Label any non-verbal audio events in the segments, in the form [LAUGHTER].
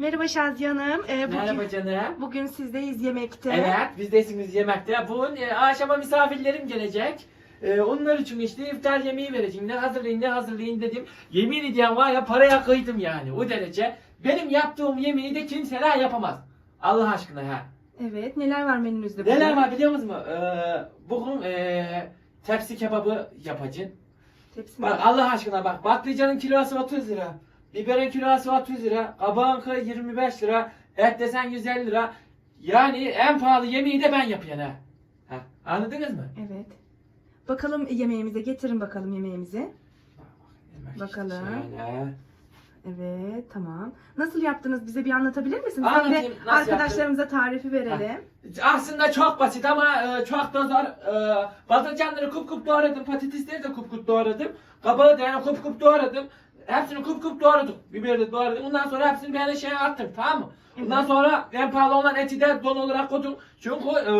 Merhaba Şaziye Hanım. Ee, bugün, Merhaba canım. bugün sizdeyiz yemekte. Evet, biz desiniz yemekte. Bugün e, akşama misafirlerim gelecek. E, onlar için işte iftar yemeği vereceğim. Ne hazırlayın ne hazırlayın dedim. Yemin ediyorum var ya paraya kıydım yani o derece. Benim yaptığım yemeği de kimseler yapamaz. Allah aşkına ha. Evet. Neler var menünüzde? Neler bugün? var biliyor musunuz? E, bugün e, tepsi kebabı yapacağım. Tepsi mi? Bak Allah aşkına bak patlıcanın kilosu 30 lira. Biberin kilosu 30 lira. Kabağın kıyı 25 lira. Et desen 150 lira. Yani en pahalı yemeği de ben yapıyorum ha. ha. Anladınız mı? Evet. Bakalım yemeğimize getirin bakalım yemeğimizi. Yemek Bakalım. Şöyle. Evet tamam. Nasıl yaptınız bize bir anlatabilir misiniz? Anlatayım, Hem de nasıl arkadaşlarımıza tarifi verelim. Aslında çok basit ama e, çok da zor. E, patlıcanları kup kup doğradım. Patatesleri de kup kup doğradım. Kabağı da yani kup kup doğradım. Hepsini kup kup doğradım. Biberi de doğradım. Ondan sonra hepsini bir şeye attım. Tamam mı? Ondan sonra en pahalı olan eti de don olarak koydum. Çünkü e,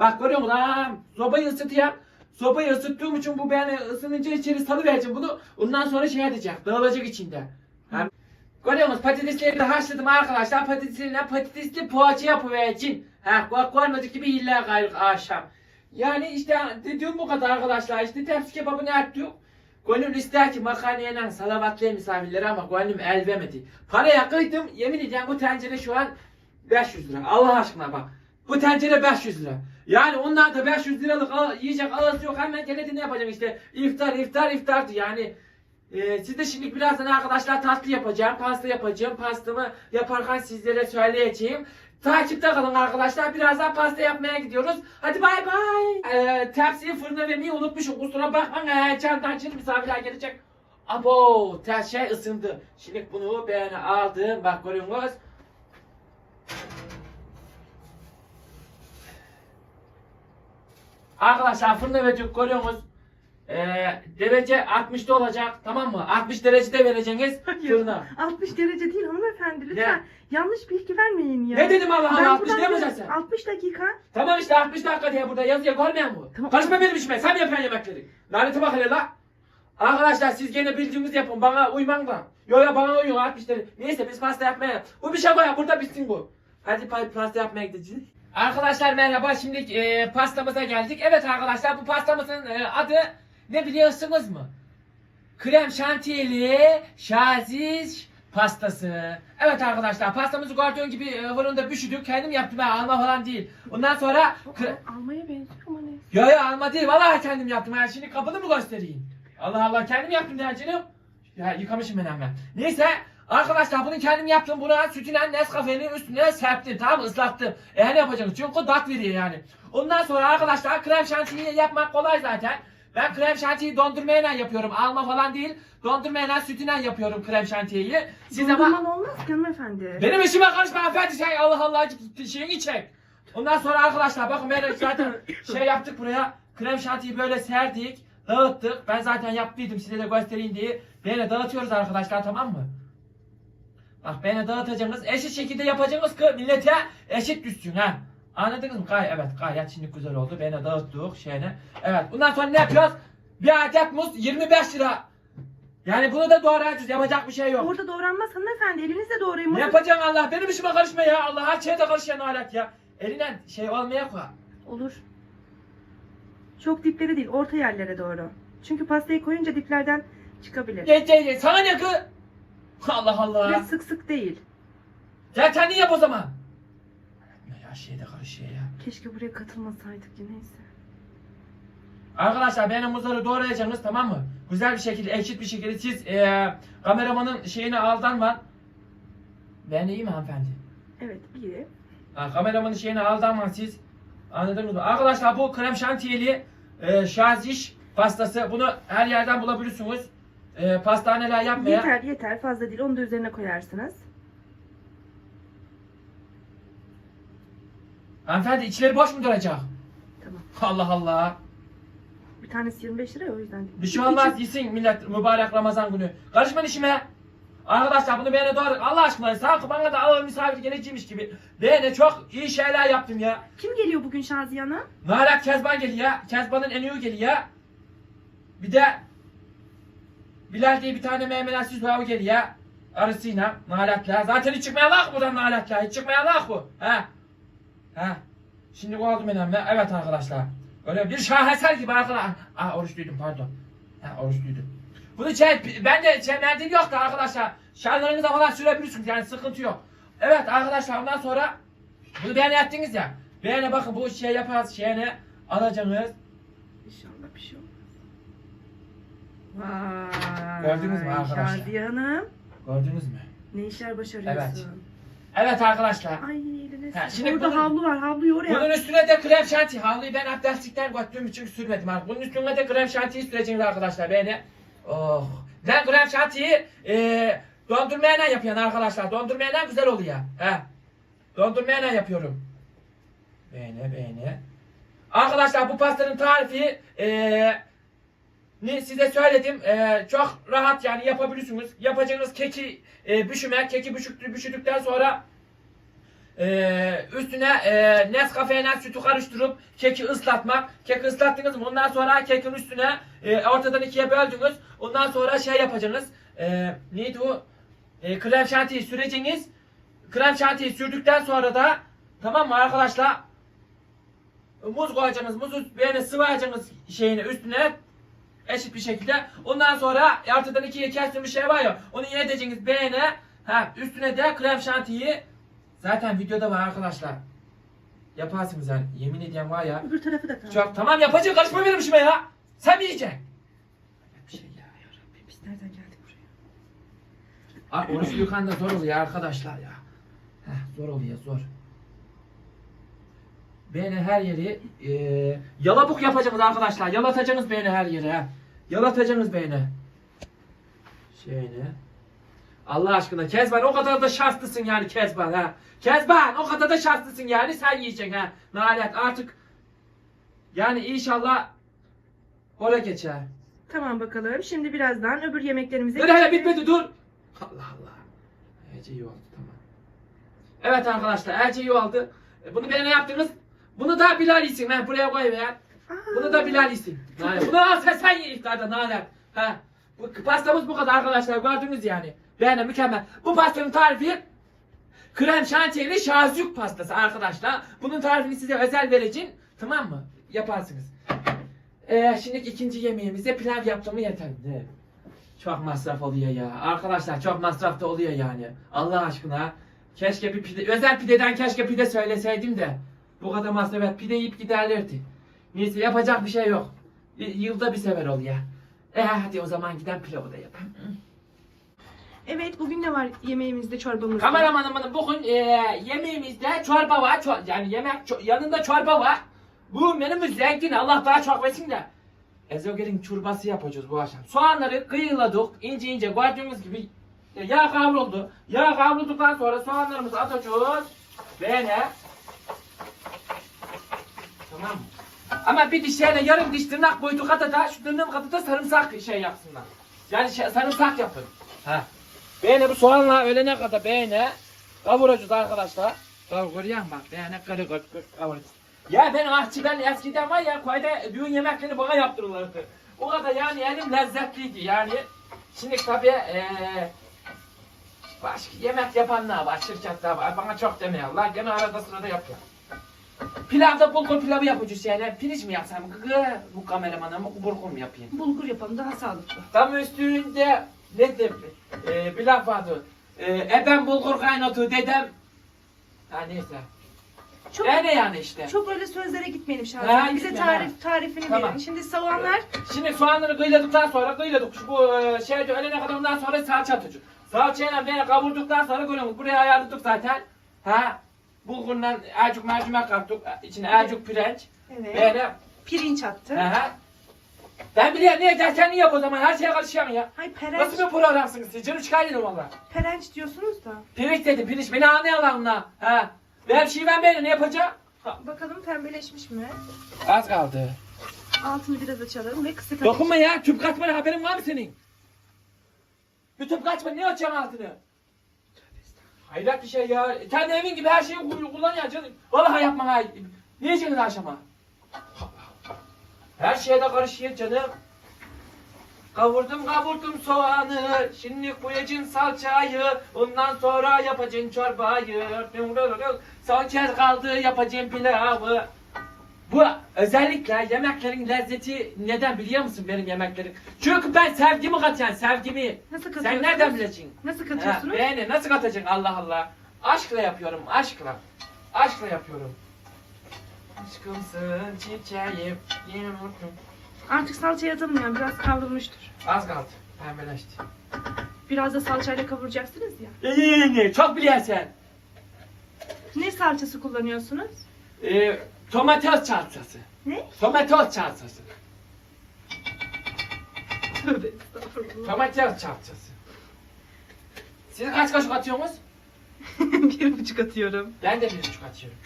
bak görüyor musun? Ha, sobayı ısıtıyor. Sobayı ısıttığım için bu beni ısınınca içeri salıvereceğim bunu. Ondan sonra şey edecek. Dağılacak içinde. Görüyor musunuz? Patatesleri de haşladım arkadaşlar. Patateslerine patatesli poğaça yapıvereceğim. Ha, bak görmedik gibi illa gayrı akşam. Yani işte dediğim bu kadar arkadaşlar. İşte tepsi kebabı ne ettik? Gönül ister ki makarnayla salavatlı misafirleri ama gönlüm el vermedi. Paraya kıydım. Yemin ediyorum bu tencere şu an 500 lira. Allah aşkına bak. Bu tencere 500 lira. Yani onlar da 500 liralık al- yiyecek alası yok. Hemen gene de ne yapacağım işte. İftar, iftar, iftardı yani. Ee, siz de şimdi birazdan arkadaşlar tatlı yapacağım, pasta yapacağım. Pastamı yaparken sizlere söyleyeceğim. Takipte kalın arkadaşlar. Birazdan pasta yapmaya gidiyoruz. Hadi bay bay. Ee, tepsiyi fırına vermeyi unutmuşum. Kusura bakmayın. Ee, çantan şimdi misafirler gelecek. Abo, ters şey ısındı. Şimdi bunu ben aldım. Bak görüyorsunuz. Arkadaşlar fırına verdik görüyorsunuz. Ee, derece 60'da olacak tamam mı? 60 derecede vereceğiniz fırına. 60 derece değil hanımefendi lütfen. Yanlış bilgi vermeyin ya. Ne dedim Allah Ben Allah 60 buradan ne yapacaksın sen? 60 dakika. Tamam işte 60 dakika diye burada yazıyor görmeyen mi? Tamam. Karışma benim işime sen yapıyorsun yemekleri? Lanete bak hele la. Arkadaşlar siz gene bildiğiniz yapın bana uyman da. Yo yo bana uyuyor 60 derece. Neyse biz pasta yapmaya. Bu bir şaka ya burada bitsin bu. Hadi pa- pasta yapmaya gideceğiz. Arkadaşlar merhaba şimdi e, pastamıza geldik. Evet arkadaşlar bu pastamızın e, adı ne biliyorsunuz mu? Krem şantiyeli şaziz pastası. Evet arkadaşlar pastamızı gördüğün gibi e, fırında pişirdik. Kendim yaptım ha alma falan değil. Ondan sonra kre- almaya benziyor ama ne? Yo yo alma değil vallahi kendim yaptım. Ha şimdi kapını mı göstereyim? Allah Allah kendim yaptım ya canım. Ya yıkamışım ben hemen. Neyse arkadaşlar bunu kendim yaptım. Bunu sütüyle Nescafe'nin üstüne serptim tamam mı ıslattım. E ne yapacağım? Çünkü tat veriyor yani. Ondan sonra arkadaşlar krem şantiyi yapmak kolay zaten. Ben krem şantiyi dondurmayla yapıyorum. Alma falan değil. Dondurmayla sütüyle yapıyorum krem şantiyi. Siz ama... Dondurman olmaz ki hanımefendi. Benim işime karışma hanımefendi sen Allah Allah şeyini çek. Ondan sonra arkadaşlar bakın ben zaten şey yaptık buraya. Krem şantiyi böyle serdik. Dağıttık. Ben zaten yaptıydım size de göstereyim diye. Böyle dağıtıyoruz arkadaşlar tamam mı? Bak beni dağıtacaksınız. Eşit şekilde yapacaksınız ki millete eşit düşsün ha. Anladınız mı? Gay evet gayet şimdi güzel oldu. Beni dağıttık şeyine. Evet bundan sonra ne yapıyoruz? Bir adet muz 25 lira. Yani bunu da doğrayacağız. Yapacak bir şey yok. Orada doğranmaz hanımefendi. Elinizle doğrayın. Ne yapacaksın Allah? Benim işime karışma ya. Allah her şeye de karışan alet ya. Elinden şey olmaya koy. Olur. Çok diplere değil, orta yerlere doğru. Çünkü pastayı koyunca diplerden çıkabilir. Ye ye ye. Sana ne kı? Allah Allah. Ve sık sık değil. Gel kendin yap o zaman. Ya şey de karışıyor ya. Keşke buraya katılmasaydık ya neyse. Arkadaşlar benim muzları doğrayacaksınız tamam mı? Güzel bir şekilde, eşit bir şekilde siz eee kameramanın şeyini aldanma. Ben iyiyim hanımefendi. Evet, iyi. Ha, kameramanın şeyine aldanma siz. Anladınız mı? Arkadaşlar bu krem şantiyeli e, şaziş pastası. Bunu her yerden bulabilirsiniz. E, pastaneler yapmaya. Yeter yeter fazla değil onu da üzerine koyarsınız. Hanımefendi içleri boş mu duracak? Tamam. Allah Allah. Bir tanesi 25 lira ya, o yüzden. Bir şey olmaz yesin millet mübarek Ramazan günü. Karışma işime. Arkadaşlar bunu beğene doğru Allah aşkına sanki bana da ağır misafir geleceğimiş gibi. Beğene çok iyi şeyler yaptım ya. Kim geliyor bugün Şaziye Hanım? Nalat Kezban geliyor. Kezban'ın en iyi geliyor. Bir de Bilal diye bir tane Bavu geliyor. arısıyla naletler. Zaten hiç çıkmaya lak buradan naletler. Hiç çıkmaya lak bu. He. He. Şimdi bu aldım önemli. Evet arkadaşlar. Öyle bir şaheser gibi arkadaşlar. Ah oruçluydum pardon. Ha oruçluydum. Bunu şey, ben de çemlendiğim yok da arkadaşlar. Şallarınıza falan sürebilirsiniz yani sıkıntı yok. Evet arkadaşlar ondan sonra bunu beğeni ettiniz ya. Beğene bakın bu şey yaparız şeyine alacaksınız. İnşallah bir şey olmaz. Vay. Gördünüz mü arkadaşlar? Şadiye Hanım. Gördünüz mü? Ne işler başarıyorsun? Evet. Evet arkadaşlar. Ay eline Ha, şimdi Orada bunu- havlu var. Havluyu oraya Bunun üstüne de krem şanti. Havluyu ben abdestlikten göttüğüm için sürmedim artık. Bunun üstüne de krem şantiyi süreceğiz arkadaşlar. Beni. Oh. Ben krem şantiyi e, dondurmayla yapıyorum arkadaşlar. Dondurmayla güzel oluyor. He. Dondurmayla yapıyorum. Beğene beğene. Arkadaşlar bu pastanın tarifi e, ne size söyledim. E, çok rahat yani yapabilirsiniz. Yapacağınız keki e, büşüme, keki büşüktü, büşüdükten sonra ee, üstüne e, Nescafe ile sütü karıştırıp keki ıslatmak. Keki ıslattınız mı? Ondan sonra kekin üstüne e, ortadan ikiye böldünüz. Ondan sonra şey yapacaksınız. E, neydi o? E, krem şantiyi süreceğiniz. Krem şantiyi sürdükten sonra da tamam mı arkadaşlar? Muz koyacaksınız. Muzu böyle sıvayacaksınız şeyini üstüne eşit bir şekilde. Ondan sonra ortadan ikiye kestiğimiz şey var ya onu yedeceğiniz beğene. Ha, üstüne de krem şantiyi Zaten videoda var arkadaşlar. Yaparsınız yani. Yemin ediyorum var ya. öbür tarafı da kaldı. Çok tamam yapacak karışma benim işime ya. Sen mi yiyeceksin? Bir şey ya. Biz nereden geldik buraya? Abi oruç yıkan da zor oluyor arkadaşlar ya. Heh, zor oluyor zor. Beni her yeri e, yalabuk yapacaksınız arkadaşlar. Yalatacaksınız beni her yere. Yalatacaksınız beni. Şöyle. Allah aşkına Kezban o kadar da şanslısın yani Kezban ha. Kezban o kadar da şanslısın yani sen yiyeceksin ha. Nalet artık yani inşallah oraya geçer. Tamam bakalım. Şimdi birazdan öbür yemeklerimize Dur hele bitmedi dur. Allah Allah. Ece iyi oldu tamam. Evet arkadaşlar Ece iyi oldu. E, Bunu ben ne yaptınız? Bunu da Bilal yesin. Ben buraya koyayım Aa, Bunu da Bilal yesin. Nalet. Bunu al sen, sen ye iftarda nalet. Ha. Bu pastamız bu kadar arkadaşlar gördünüz yani. Beğene mükemmel. Bu pastanın tarifi krem şantiyeli şazük pastası arkadaşlar. Bunun tarifini size özel vereceğim. Tamam mı? Yaparsınız. Ee, şimdi ikinci yemeğimizde pilav yaptığımı yeter. Ne? Çok masraf oluyor ya. Arkadaşlar çok masraf da oluyor yani. Allah aşkına. Keşke bir pide, özel pideden keşke pide söyleseydim de. Bu kadar masraf et. Pide yiyip giderlerdi. Neyse yapacak bir şey yok. Y- Yılda bir sefer oluyor. E hadi o zaman giden pilavı da yapalım. Evet bugün ne var yemeğimizde çorbamızda? Kameramanımın bugün e, yemeğimizde çorba var. Ço- yani yemek ço- yanında çorba var. Bu menümüz zengin. Allah daha çok versin de. Ezogelin çorbası yapacağız bu akşam. Soğanları kıyıladık. ince ince gördüğünüz gibi e, yağ kavruldu. Yağ kavrulduktan sonra soğanlarımızı atacağız. Böyle. Tamam? Ama bir diş yani yarım diş tırnak boyutu katıda şu tırnağım katıda sarımsak şey yapsınlar. Yani şey, sarımsak yapın. Ha. Beğene bu soğanla ölene kadar beğene kavuracağız arkadaşlar. Kavur görüyor musun bak beğene kırı kırı kavuracağız. Ya ben aşçı ben eskiden var ya köyde düğün yemeklerini bana yaptırırlardı. O kadar yani elim lezzetliydi yani. Şimdi tabi eee başka yemek yapanlar var şirketler var bana çok demiyorlar gene arada sırada yapıyor. Pilavda bulgur pilavı yapacağız yani. Pirinç mi yapsam? Gıgı, bu kameramana mı bulgur mu yapayım? Bulgur yapalım daha sağlıklı. Tam üstünde ne de e, bir laf vardı. E, ebem bulgur kaynatıyor dedem. Ha neyse. Çok Yani yani işte. çok öyle sözlere gitmeyelim Ha, Şahin. Bize gitme, tarif tarifini Tamam. verin. Şimdi soğanlar Şimdi soğanları kıyladıktan sonra kıyladık. Şu bu e, şeyde ölene kadar ondan sonra salça atacağız. Salçayla beni kavurduktan sonra görüyorsunuz. Buraya ayarladık zaten. Ha. Bulgurla acık mercimek kattık. İçine acık pirinç. evet, Böyle. pirinç attı. Ha. Ben biliyorum niye derken niye yap o zaman her şeye karışıyorum ya. Hay perenç, Nasıl bir programsınız siz? Canım çıkardım valla. perenç diyorsunuz da. Pirinç dedi pirinç beni anlayalım lan. Ha. Ver şiven beni ne yapacağım? Ha. Bakalım pembeleşmiş mi? Az kaldı. Altını biraz açalım ve kısık. Dokunma ya tüp kaçma haberin var mı senin? Bir tüp kaçma ne açacaksın altını? Hayret bir şey ya. Kendi evin gibi her şeyi kull- kullan ya canım. Vallahi yapma ha. Ne yiyeceksiniz akşama? Her şeye de karışıyor canım. Kavurdum kavurdum soğanı, şimdi koyacağım salçayı, ondan sonra yapacağım çorbayı. Kez kaldı yapacağım pilavı. Bu özellikle yemeklerin lezzeti neden biliyor musun benim yemeklerim? Çünkü ben sevgimi katıyorum, sevgimi. Nasıl katıyorsunuz? Sen nereden bileceksin? Nasıl Ha, katıyorsunuz? beğeni nasıl katacaksın Allah Allah. Aşkla yapıyorum, aşkla. Aşkla yapıyorum. Aşkımsın çiçeğim, yumurtum. Artık salçaya atılmıyor. Biraz kavrulmuştur. Az kaldı, pembeleşti. Biraz da salçayla kavuracaksınız ya. Ye ye ye, çok biliyorsun. Ne salçası kullanıyorsunuz? Ee, domates salçası. Ne? Domates salçası. Tövbe estağfurullah. Domates salçası. Siz kaç kaşık atıyorsunuz? [LAUGHS] bir buçuk atıyorum. Ben de bir buçuk atıyorum.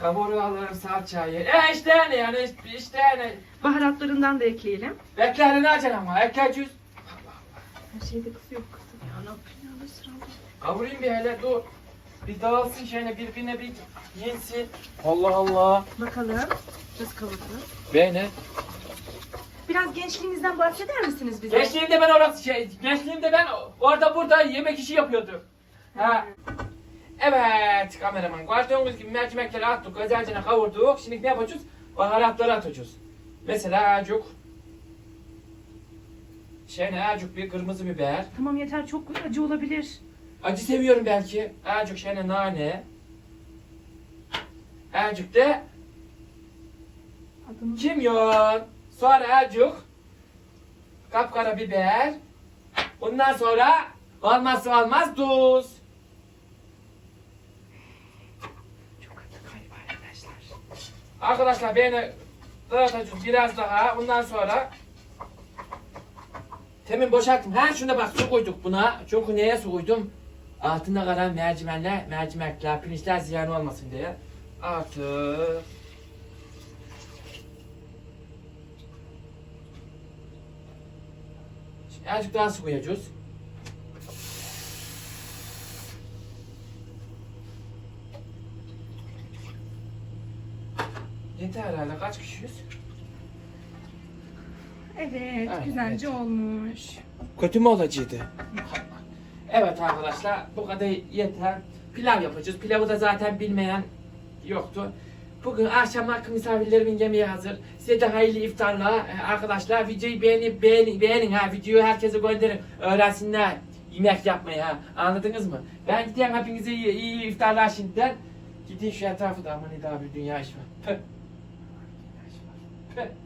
Kavuralım salçayı. E işte ne yani işte ne. Baharatlarından da ekleyelim. Bekler ne acele ama erkek yüz. Her şeyde kız yok kızım ya. Ne yapayım ya? Nasıl? Kavurayım bir hele dur. Bir dağılsın şöyle birbirine bir yensin. Allah Allah. Bakalım. Biraz kavurdu. Beni. Biraz gençliğinizden bahseder misiniz bize? Gençliğimde ben orası şey, gençliğimde ben orada burada yemek işi yapıyordum. Ha. Evet kameraman gördüğünüz gibi mercimekleri attık, güzelce kavurduk. Şimdi ne yapacağız? Baharatları atacağız. Mesela acık. Şey ne acık bir kırmızı biber. Tamam yeter çok acı olabilir. Acı seviyorum belki. Acık şey ne nane. Acık da Adını... kimyon. Sonra acık kapkara biber. Ondan sonra olmazsa olmaz tuz. Çok acı galiba arkadaşlar. Arkadaşlar beni dağıtacağız biraz daha. Ondan sonra Temin boşalttım. Ha şuna bak su koyduk buna. Çünkü neye su koydum? Altında kalan mercimenler, mercimekler, pirinçler ziyan olmasın diye. Artı. Şimdi azıcık daha su koyacağız. Yeter herhalde. Kaç kişiyiz? Evet, Evet, güzelce olmuş. Kötü mü olacaktı? Evet arkadaşlar bu kadar yeter. Pilav yapacağız. Pilavı da zaten bilmeyen yoktu. Bugün akşam misafirlerimin yemeği hazır. Size de hayırlı iftarlar. Ee, Arkadaşlar videoyu beğenip beğenin, beğenin ha. Videoyu herkese gönderin. Öğrensinler yemek yapmayı ha. Anladınız mı? Ben gidiyorum hepinize iyi, iyi iftarlar şimdiden. Gidin şu etrafı da aman daha bir dünya iş var. Püh. Püh.